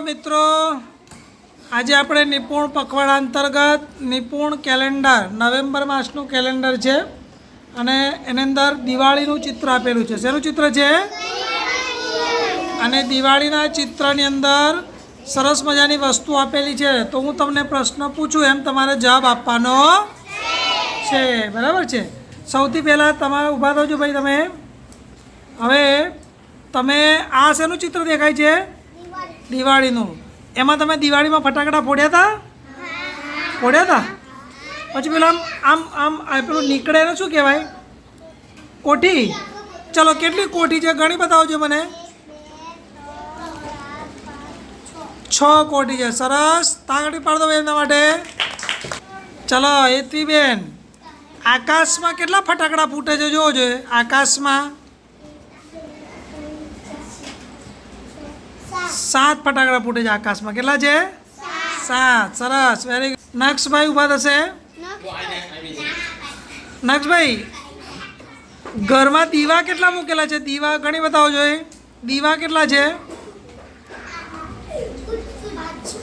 મિત્રો, આજે આપણે નિપુણ પખવાડા અંતર્ગત નિપુણ કેલેન્ડર, નવેમ્બર માસનું કેલેન્ડર છે અને એની અંદર દિવાળીનું ચિત્ર આપેલું છે. શેનું ચિત્ર છે? અને દિવાળીના ચિત્રની અંદર સરસ મજાની વસ્તુ આપેલી છે. તો હું તમને પ્રશ્ન પૂછું, એમ તમારે જવાબ આપવાનો છે. બરાબર છે? સૌથી પહેલાં તમારે ઊભા થજો ભાઈ તમે. હવે તમે આ શેનું ચિત્ર દેખાય છે? દિવાળીનું. એમાં તમે દિવાળીમાં ફટાકડા ફોડ્યા હતા ફોડ્યા હતા પછી પેલા આમ આમ આમ પેલું નીકળે એને શું કહેવાય? કોઠી. ચલો, કેટલી કોઠી છે? ઘણી બતાવજો મને. છ કોઠી છે. સરસ. તાગડી પાડ દો એમના માટે. ચલો, એથી બેન. આકાશમાં કેટલા ફટાકડા ફૂટે છે? જોવો જોઈએ આકાશમાં સાત ફટાકડા ફૂટે છે આકાશમાં. કેટલા છે? સાત. સરસ. વેરી નક્ષભાઈ ઊભા થશે? નક્ષભાઈ ઘરમાં દીવા કેટલા મૂકેલા છે? દીવા ઘણી બતાવો જોઈએ દીવા કેટલા છે?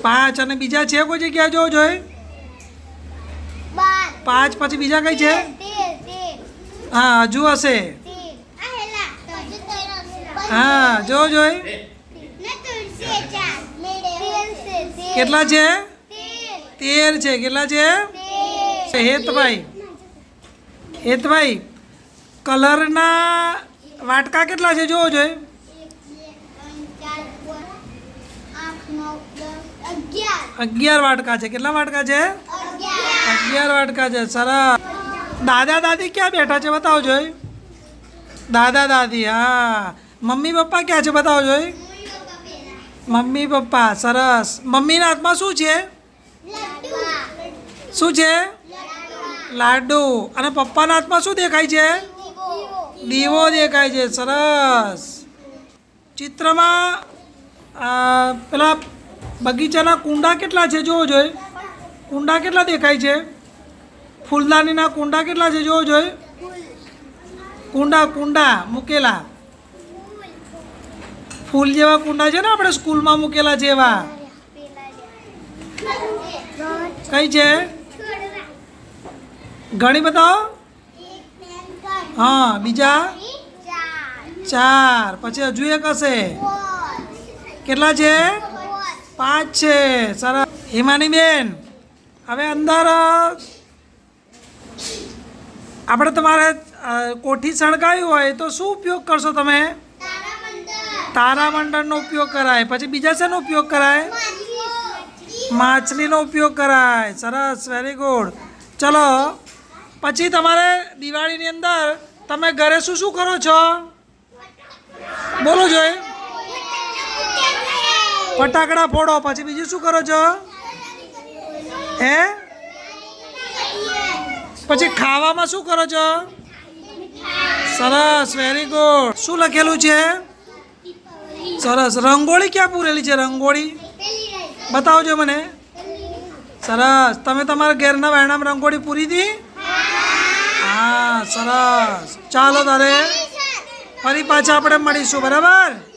પાંચ. અને બીજા છે કોઈ જગ્યા જોવો જોઈએ પાંચ પછી બીજા કઈ છે? હા હજુ હશે. હા જોવો જોઈ કેટલા છે? તેર છે. કેટલા છે? હેતભાઈ. હેતભાઈ કલરના વાટકા કેટલા છે? જોવો જોઈએ અગિયાર વાટકા છે. કેટલા વાટકા છે? અગિયાર વાટકા છે. સરસ. દાદા દાદી ક્યાં બેઠા છે? બતાવો જોઈ. દાદા દાદી હા. મમ્મી પપ્પા ક્યાં છે? બતાવો જોઈ. મમ્મી, પપ્પા, સરસ. મમ્મીના હાથમાં શું છે? શું છે? લાડુ. અને પપ્પાના હાથમાં શું દેખાય છે? દીવો દેખાય છે. સરસ. ચિત્રમાં પેલા બગીચાના કુંડા કેટલા છે જોવો જોઈએ કુંડા કેટલા દેખાય છે? ફૂલદાનીના કુંડા કેટલા છે જોવો જોઈએ કુંડા કુંડા, મૂકેલા. ફૂલ જેવા કુંડા છે ને આપણે સ્કૂલમાં મૂકેલા જેવા? કઈ છે? ઘણી બતાવો. હા, બીજા? ચાર. પછી હજુ એક હશે. કેટલા છે? પાંચ છે. સરસ. હિમાની બેન, હવે અંદર આપણે તમારે કોઠી સળગાવી હોય તો શું ઉપયોગ કરશો તમે? તારામંડળનો ઉપયોગ કરાય, પછી બીજા શેનો ઉપયોગ કરાય? માછલીનો ઉપયોગ કરાય. સરસ વેરી ગુડ ચલો, પછી તમારે દિવાળીની અંદર તમે ઘરે શું શું કરો છો? બોલો જોઈએ ફટાકડા ફોડો, પછી બીજું શું કરો છો? હે? પછી ખાવામાં શું કરો છો? સરસ વેરી ગુડ શું લખેલું છે? સરસ. રંગોળી ક્યાં પૂરેલી છે? રંગોળી? બતાવજો મને. સરસ. તમે તમારા ઘેરના વાયણામાં રંગોળી પૂરી હતી હા, સરસ. ચાલો તારે. ફરી પાછા આપણે મળીશું, બરાબર?